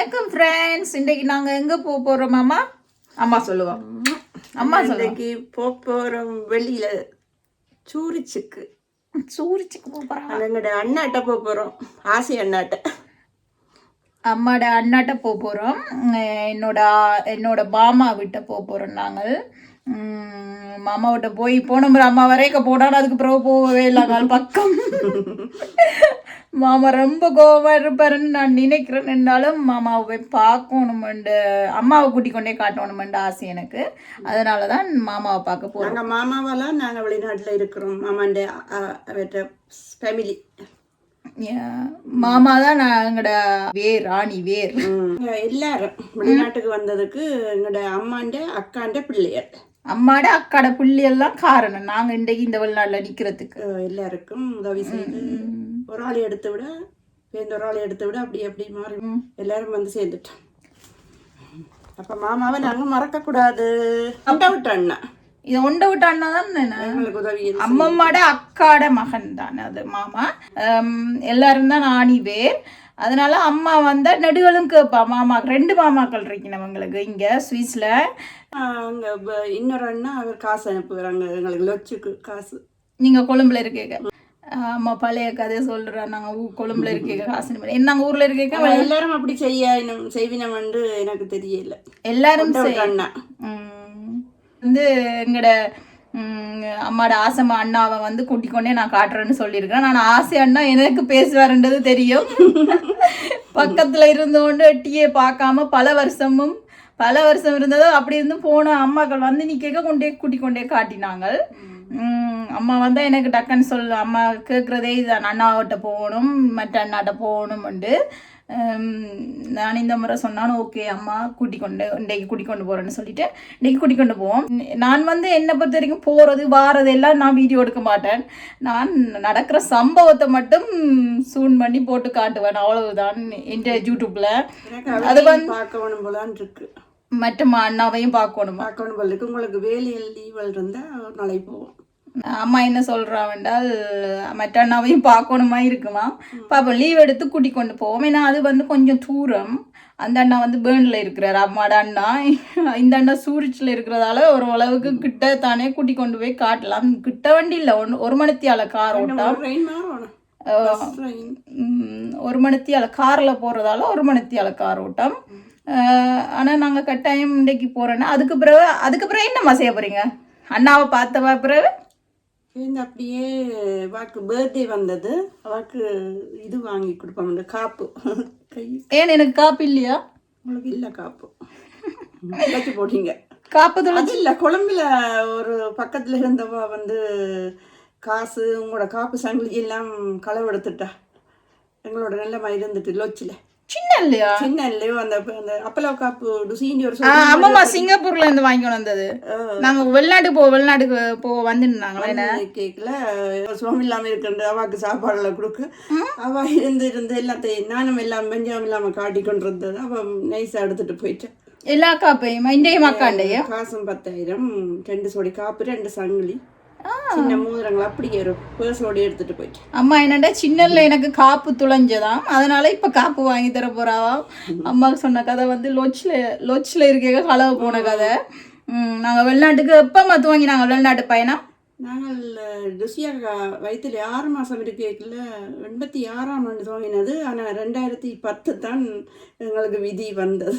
வணக்கம் ஃப்ரெண்ட்ஸ் இன்றைக்கு நாங்கள் எங்கே போக போகிறோம் அம்மா அம்மா சொல்லுவோம் அம்மா இன்னைக்கு போக போகிறோம் வெளியில சூரிச்சுக்கு. சூரிச்சுக்கு போக போகிறோம் அது எங்கட அண்ணாட்ட போக போகிறோம் ஆசை அண்ணாட்ட. அம்மாட அண்ணாட்ட போக போகிறோம் என்னோட என்னோட மாமா வீட்டை போக போகிறோம் நாங்கள். உம், மாமா வீட்டை போய் போன முறை அம்மா வரைக்க போனாலும் அதுக்கு பிறகு போகவே இல்லை நாள் பக்கம். மாமா ரொம்ப கோவமா இருப்பாருன்னு நான் நினைக்கிறேன். என்றாலும் மாமாவை போய் பார்க்கணுமெண்டு அம்மாவை கூட்டிக் கொண்டே காட்டணுமெண்டு ஆசை எனக்கு. அதனால தான் மாமாவை பார்க்க போகிறோம் நாங்கள் மாமாவெல்லாம் நாங்கள் வெளிநாட்டில் இருக்கிறோம். மாமாண்ட ஃபேமிலி மாமா தான் நான் எங்களோட வேர் ராணி வேர். எல்லாரும் வெளிநாட்டுக்கு வந்ததுக்கு எங்களோட அம்மாண்ட அக்காண்ட பிள்ளையர் அம்மாட அக்காட புள்ளி எல்லாம் காரணம். நாங்க இன்றைக்கு இந்த வெளிநாட்டில் நிக்கிறதுக்கு. அஹ் எல்லாருக்கும் உதவி செய்து ஒரு ஆள் எடுத்து விட வேந்த ஒரு ஆள் எடுத்து விட அப்படி அப்படி மாறி எல்லாரும் வந்து சேர்ந்துட்டோம். அப்ப மாமாவை நாங்க மறக்க கூடாது அண்டா விட்ட அண்ணா. இது ஒண்ட விட்ட அண்ணா தான். அம்மம்மாட அக்காட மகன் தான் அது மாமா. எல்லாரும் தான் ஆணி பேர் அதனால அம்மா வந்தா நெடுகளும் கேட்பா மாமா ரெண்டு மாமாக்கள் இருக்கணும் அவங்களுக்கு இங்க ஆஹ் அங்க இன்னொரு அண்ணா அவர் காசு அனுப்புகிறாங்க எங்களுக்கு லொச்சுக்கு காசு. நீங்க கொழும்புல இருக்கீங்க. ஆமா பழைய கதையை சொல்றேன் நாங்க. ஊ- கொழும்புல இருக்கீங்க காசு என்ன நாங்க ஊர்ல இருக்கீங்க? எல்லாரும் அப்படி செய்ய செய்வினம் என்று எனக்கு தெரியல. எல்லாரும் அண்ணா. வந்து எங்கட ம், அம்மாட ஆசைமா அண்ணாவை வந்து கூட்டிக் கொண்டே நான் காட்டுறேன்னு சொல்லியிருக்கிறேன். நான் ஆசை அண்ணா எனக்கு பேசுவாருன்றது தெரியும். பக்கத்துல இருந்து கொண்டு எட்டியே பார்க்காம பல வருஷமும் பல வருஷம் இருந்ததோ அப்படி இருந்து போன அம்மாக்கள் வந்து நீ கேட்க கொண்டே கூட்டிக் கொண்டே காட்டினாங்க அம்மா வந்தா எனக்கு டக்குன்னு சொல்லு அம்மா கேட்குறதே இதுதான் அண்ணாவிட்ட போகணும் மற்ற அண்ணாட்ட போகணும்ண்டு. நான் இந்த முறை சொன்னாலும் ஓகே அம்மா கூட்டிக் கொண்டு இன்றைக்கு கூட்டிக் கொண்டு போறேன்னு சொல்லிட்டு இன்னைக்கு கூட்டிக் கொண்டு போவோம். நான் வந்து என்னை பொறுத்த வரைக்கும் போறது வாரது எல்லாம் நான் வீடியோ எடுக்க மாட்டேன். நான் நடக்கிற சம்பவத்தை மட்டும் சூன் பண்ணி போட்டு காட்டுவேன் அவ்வளவுதான். என் யூடியூப்ல. எனக்கு அவரையும் பார்க்கணும் போலான் இருக்கு. மற்ற அண்ணாவையும் பார்க்கணுமா? பார்க்கணும் போல இருக்கு. உங்களுக்கு வேலையில் லீவல் இருந்தா ஒரு நாளைக்கு போவோம். அம்மா என்ன சொல்றா என்றால் மற்ற அண்ணாவையும் பார்க்கணுமா இருக்குமா? பாப்போம் லீவ் எடுத்து கூட்டிக் கொண்டு போவோம். ஏன்னா அது வந்து கொஞ்சம் தூரம். அந்த அண்ணா வந்து பேர்னில் இருக்கிறார். அம்மாட அண்ணா. இந்த அண்ணா சூரிச்சில் இருக்கிறதால ஒரு அளவுக்கு கிட்ட தானே கூட்டி கொண்டு போய் காட்டலாம். கிட்ட வண்டி இல்லை. ஒன்று ஒரு மணித்தியால கார் ஓட்டம். ஒரு மணித்தியால காரில் போகிறதால ஒரு மணித்தியால கார் ஓட்டம். ஆனால் நாங்கள் கட்டாயம் இன்றைக்கு போகிறோன்னா அதுக்கு பிறகு அதுக்கு பிறகு என்னம்மா செய்ய போகிறீங்க அண்ணாவை பார்த்த பிறகு? இந்த அப்படியே வாக்கு பர்த்டே வந்தது. வாக்கு இது வாங்கி கொடுப்போம். இந்த காப்பு. கை. ஏன் எனக்கு காப்பு இல்லையா? உங்களுக்கு இல்லை காப்பு. வச்சு போட்டீங்க. காப்பு அது இல்லை கொழம்புல ஒரு பக்கத்துல இருந்தவா வந்து காசு உங்களோட காப்பு சங்கிலி எல்லாம் களவெடுத்துட்டா எங்களோட நிலைமை இருந்துட்டு லொச்சில். சின்ன இல்லையா சின்ன இல்லையோ அந்த அப்பலோ காப்பு டுசின்னு ஒரு ஆமாம்மா சிங்கப்பூர்ல இருந்து வாங்கிட்டு வந்தது. நாங்க வெளிநாட்டுக்கு போ வெளிநாட்டுக்கு போ வந்துருந்தாங்களே கேட்கல சுவாமி இல்லாம இருக்கின்ற அவாக்கு சாப்பாடுல கொடுக்க. அவ இருந்து இருந்து எல்லாத்தையும் நானும் எல்லாம் வெஞ்சம் இல்லாம காட்டி கொண்டு இருந்தது அவ நைஸா எடுத்துட்டு போயிட்டேன் எல்லா காப்பையும்? இன்றைய மக்காண்டையும் காசும் பத்தாயிரம் ரெண்டு சோடி காப்பு ரெண்டு சங்கிலி. சின்ன மோதிரங்கள் அப்படியே ஒரு பேர்ஸோட எடுத்துட்டு போயிட்டேன். அம்மா என்னடா சின்னல எனக்கு காப்பு துளைஞ்சதாம். அதனால இப்ப காப்பு வாங்கி தர போறாவாம் அம்மாவுக்கு சொன்ன கதை வந்து லொச்சில் லொச்சில் இருக்க களவு போன கதை. ம், நாங்க வெளிநாட்டுக்கு எப்போ மத்து வாங்கி நாங்கள் வெளிநாட்டு பயணம் நாங்கள் ருசியா வயிற்றுல ஆறு மாதம் இருக்கைக்குள்ள எண்பத்தி ஆறாம் ஆண்டு துவங்கினது. ஆனால் ரெண்டாயிரத்தி பத்து தான் எங்களுக்கு விதி வந்தது.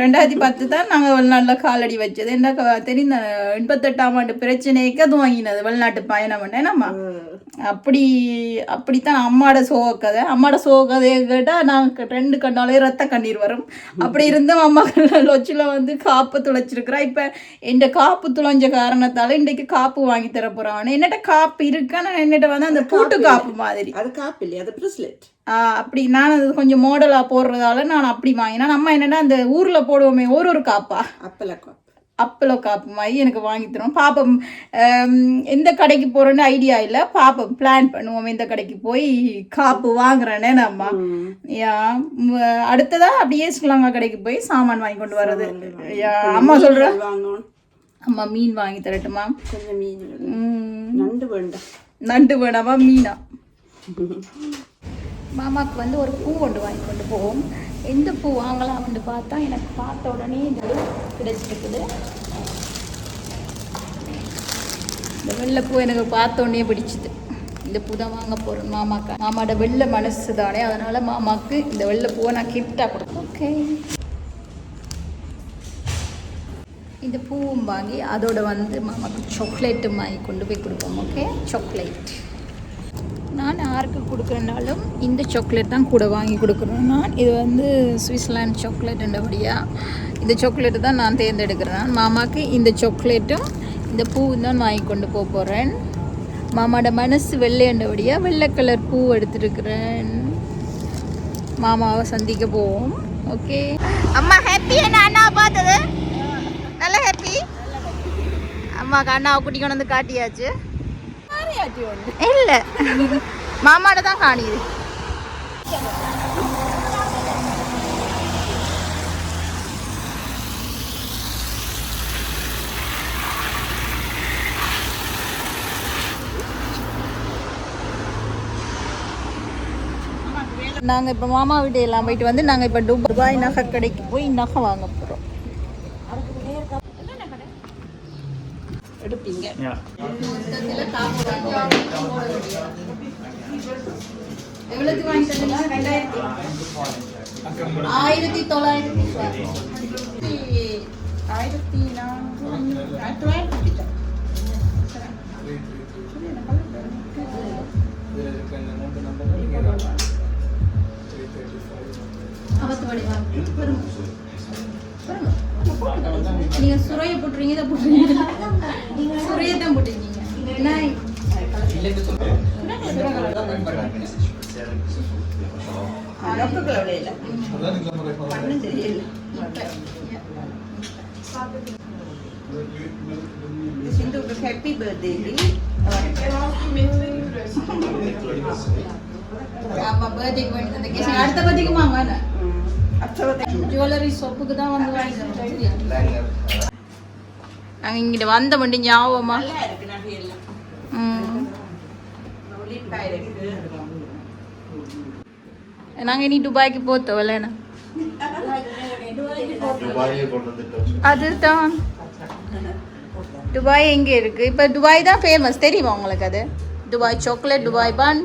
ரெண்டாயிரத்தி பத்து தான் நாங்கள் வெளிநாட்டில் காலடி வச்சது. என்ன தெரிந்த எண்பத்தெட்டாம் ஆண்டு பிரச்சனைக்கு அது வாங்கினது வெளிநாட்டு பயணம் நம்ம அப்படி அப்படித்தான் அம்மாட சோக கதை அம்மாட சோக கதையை கேட்டால் நாங்கள் ரெண்டு கண்ணாலே ரத்த கண்ணீர் வரும். அப்படி இருந்தும் அம்மா லொச்சில் வந்து காப்பு துளைச்சிருக்கிறா. இப்போ எந்த காப்பு துளைஞ்ச காரணத்தால இன்றைக்கு காப்பு வாங்கி தர போகிறான் என்னட்ட காப்பு இருக்கு ஆனால் என்னட்ட வந்து அந்த பூட்டு காப்பு மாதிரி. அது காப்பு இல்லையா அது ப்ரிஸ்லெட் அப்படி நான் அது கொஞ்சம் மாடலாக போடுறதால நான் அப்படி வாங்கினேன். நம்ம என்னன்னா அந்த ஊரில் போடுவோமே ஒரு ஒரு காப்பா. அப்பல காப்பு. அப்பளோ காப்பு மாதிரி எனக்கு வாங்கி தரும் பாப்போம் எந்த கடைக்கு போகிறோன்னு ஐடியா இல்லை. பாப்போம் பிளான் பண்ணுவோம் எந்த கடைக்கு போய் காப்பு வாங்குறேனே நம்ம. யா ம், அடுத்ததா அப்படியே ஸ்ரீலங்கா கடைக்கு போய் சாமான் வாங்கி கொண்டு வர்றது. அம்மா வாங்கணும். அம்மா மீன் வாங்கி தரட்டுமா? கொஞ்சம் மீன் நண்டு வேண்டாம் நண்டு வேணாமா? மீனா? மாமாவுக்கு வந்து ஒரு பூ ஒன்று வாங்கி கொண்டு போவோம். எந்த பூ வாங்கலாம்னு பார்த்தா எனக்கு பார்த்த உடனே இந்த கிடைச்சிருக்குது. இந்த வெள்ளை பூ எனக்கு பார்த்த உடனே பிடிச்சிது. இந்த பூ தான் வாங்க போகிறேன் மாமாக்கா. மாமாவோட வெள்ளை மனசு தானே அதனால் மாமாவுக்கு இந்த வெள்ளை பூவை நான் கிஃப்டாக கொடுப்பேன் ஓகே இந்த பூவும் வாங்கி அதோட வந்து மாமாக்கு சாக்லேட்டும் வாங்கி கொண்டு போய் கொடுப்போம் ஓகே சாக்லேட் நான் யாருக்கு கொடுக்குறனாலும் இந்த சாக்லேட் தான் கூட வாங்கி கொடுக்குறேன் நான் இது வந்து சுவிட்சர்லாண்ட் சாக்லேட்டுன்றபடியாக இந்த சாக்லேட்டு தான் நான் தேர்ந்தெடுக்கிறேன். மாமாவுக்கு இந்த சாக்லேட்டும் இந்த பூவும் தான் வாங்கி கொண்டு போக போகிறேன் மாமாவோட மனசு வெள்ளையண்டபடியாக வெள்ளை கலர் பூ எடுத்துருக்கிறேன். மாமாவை சந்திக்க போவோம் ஓகே அம்மா ஹாப்பியா நான் அண்ணா பார்த்தது? நல்ல ஹாப்பி அம்மா கண்ணாவை குட்டி கொண்டு வந்து காட்டியாச்சு. இல்லை. மாமாட தான் காணியுது. நாங்கள் இப்போ மாமா வீட்டு எல்லாம் போயிட்டு வந்து நாங்கள் இப்போ துபாய் நகை கடைக்கு போய் நகை வாங்க எடுப்பீங்க எவ்வளோக்கு வாங்கி தந்தீங்க ரெண்டாயிரத்தி ஆயிரத்தி தொள்ளாயிரத்தி ஆயிரத்தி நானூறு தொள்ளாயிரத்தி கிட்ட அவத்து வடிவா வரும் வரும் நீங்க சுரைய போட்டுறீங்க இதை போட்டுறீங்க நீங்க சுரைய தான் போட்டுருக்கீங்க. நான் டாக்டர்கள் அவ்வளோ இல்லை பண்ணும் தெரியல சிந்துக்கு ஹாப்பி பர்த்டே ஆமா பர்த்டேக்கு வாங்கி தந்த கேஸ் அடுத்த பர்த்டேக்கு வாங்க அச்சவத்தை ஜுவல்லரி ஷாப்புக்கு தான் வந்து வாங்கி தரோம் நாங்கள் இங்கிட்ட வந்த வண்டி ஞாபகமா? நாங்கள் இனி துபாய்க்கு வந்துட்டோம். அதுதான். துபாய் எங்கே இருக்கு? இப்போ துபாய் தான் ஃபேமஸ் தெரியுமா உங்களுக்கு அது? துபாய் சாக்லேட் துபாய் பான்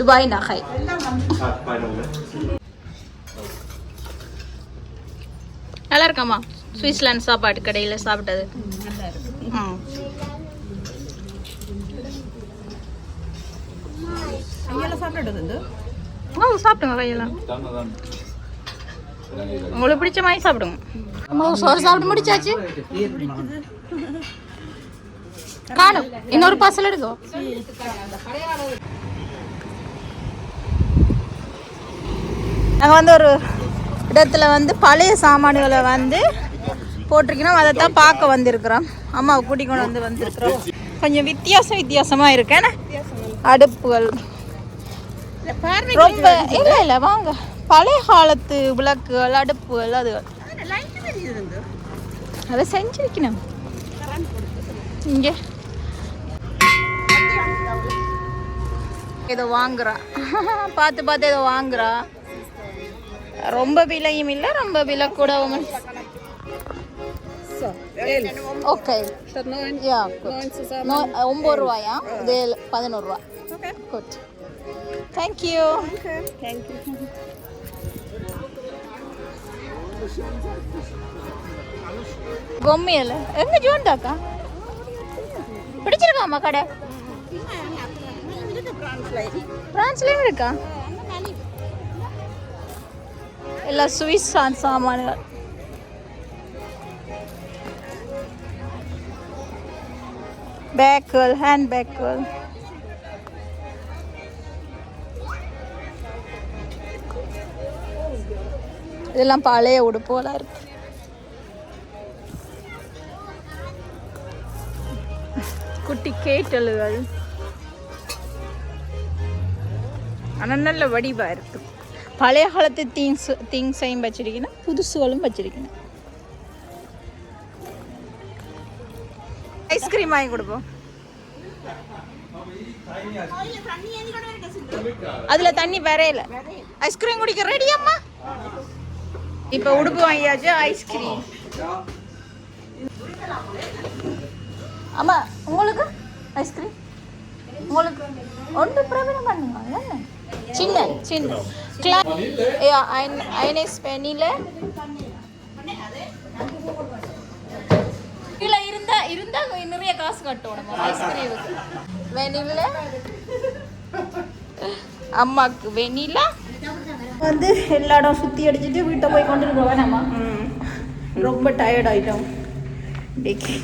துபாய் நகை. நல்லா இருக்காம்மா சுவிட்சர்லாந்து சாப்பாடு கடையில் சாப்பிட்டது. சாப்பிடுங்க கையெல்லாம் உங்களுக்கு பிடிச்ச மாதிரி சாப்பிடுங்க. அம்மா சோறு சாப்பிட்டு முடிச்சாச்சு. காணும். இன்னொரு பார்சல் எடுக்கோ. நாங்கள் வந்து ஒரு இடத்துல வந்து பழைய சாமான்களை வந்து போட்டிருக்கணும். அதை தான் பார்க்க வந்திருக்கிறோம். அம்மாவை கூட்டிக் கொண்டு வந்து வந்திருக்கிறோம். கொஞ்சம் வித்தியாசம் வித்தியாசமாக இருக்கேன் அடுப்புகள். ரொம்ப இல்லை இல்லை வாங்க. பழைய காலத்து விளக்குகள் அடுப்புகள் அது. அதை செஞ்சிருக்கணும். இங்கே. ஏதோ வாங்குறா. பார்த்து பார்த்து ஏதோ வாங்குறா. ரொம்ப விலையும் இல்லை ரொம்ப விலை கூடவும். ஓகே யா ஒம்பது ரூபாயா? இது பதினோரு ரூபா. குட் தேங்க்யூ பொம்மையில? எங்க ஜோண்டாக்கா பிடிச்சிருக்காமா கடை? பிரான்ஸ்லயும் இருக்கா? எல்லா ஸ்வீட் சான் சாமான்கள். பேக்குகள் ஹேண்ட் பேக்குகள் இதெல்லாம் பழைய உடுப்போலாம் இருக்கு. குட்டி கேட்டலுகள். ஆனால் நல்ல வடிவா இருக்கு. பழைய காலத்து திங்ஸ் திங்ஸையும் வச்சிருக்கணும் புதுசுகளும் வச்சிருக்கணும். ஐஸ்கிரீம் வாங்கி கொடுப்போம். அதுல தண்ணி வரையல. ஐஸ்கிரீம் குடிக்க ரெடி அம்மா? இப்போ உடுப்பு வாங்கியாச்சு ஐஸ்கிரீம் அம்மா உங்களுக்கு? ஐஸ்கிரீம் உங்களுக்கு? ஒன்று பிரபலம் பண்ணுவாங்க சின்ன சின்ன. கிளா ஐனெக்ஸ் பெனில கீழே இருந்தா இருந்தா நிறைய காசு கட்டணும் ஐஸ்கிரீமுக்கு வெனில அம்மாக்கு வெனிலா வந்து எல்லா இடம் சுற்றி அடிச்சுட்டு வீட்டை போய் கொண்டு போவேன் நம்ம. ரொம்ப டயர்ட் ஆயிட்டோம். இன்னைக்கு